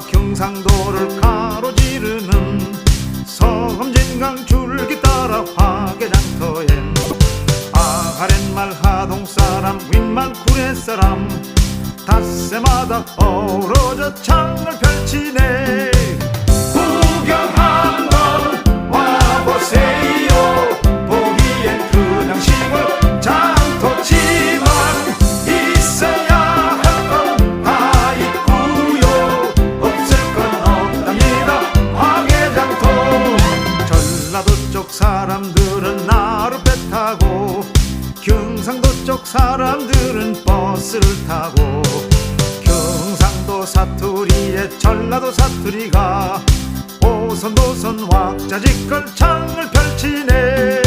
경상도를 가로지르는 섬진강 줄기 따라 화개장터엔 아랫말 하동사람 윗말 구례사람 닷새마다 어우러져 창을 펼치네 경상도 쪽 사람들은 버스를 타고 경상도 사투리에 전라도 사투리가 오선도선 왁자지껄 창을 펼치네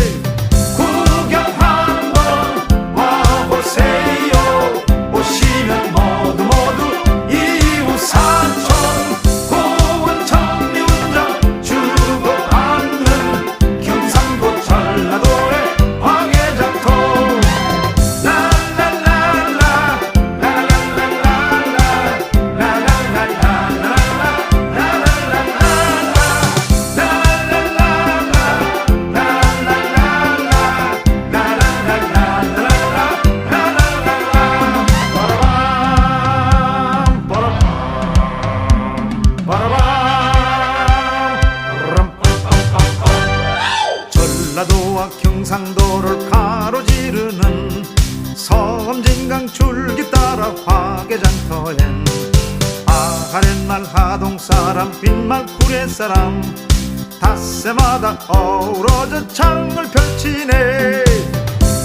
경상도를 가로지르는 섬진강 줄기 따라 화개장터엔 아랫말 하동 사람 빈말 구례 사람 닷새마다 어우러져 창을 펼치네.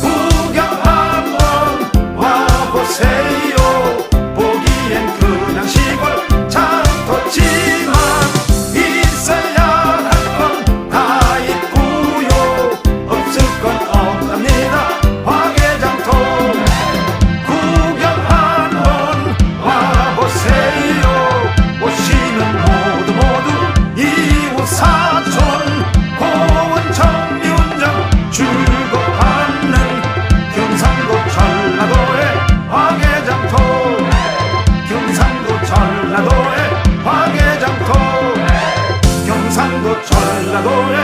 구경 한번 와보세요 전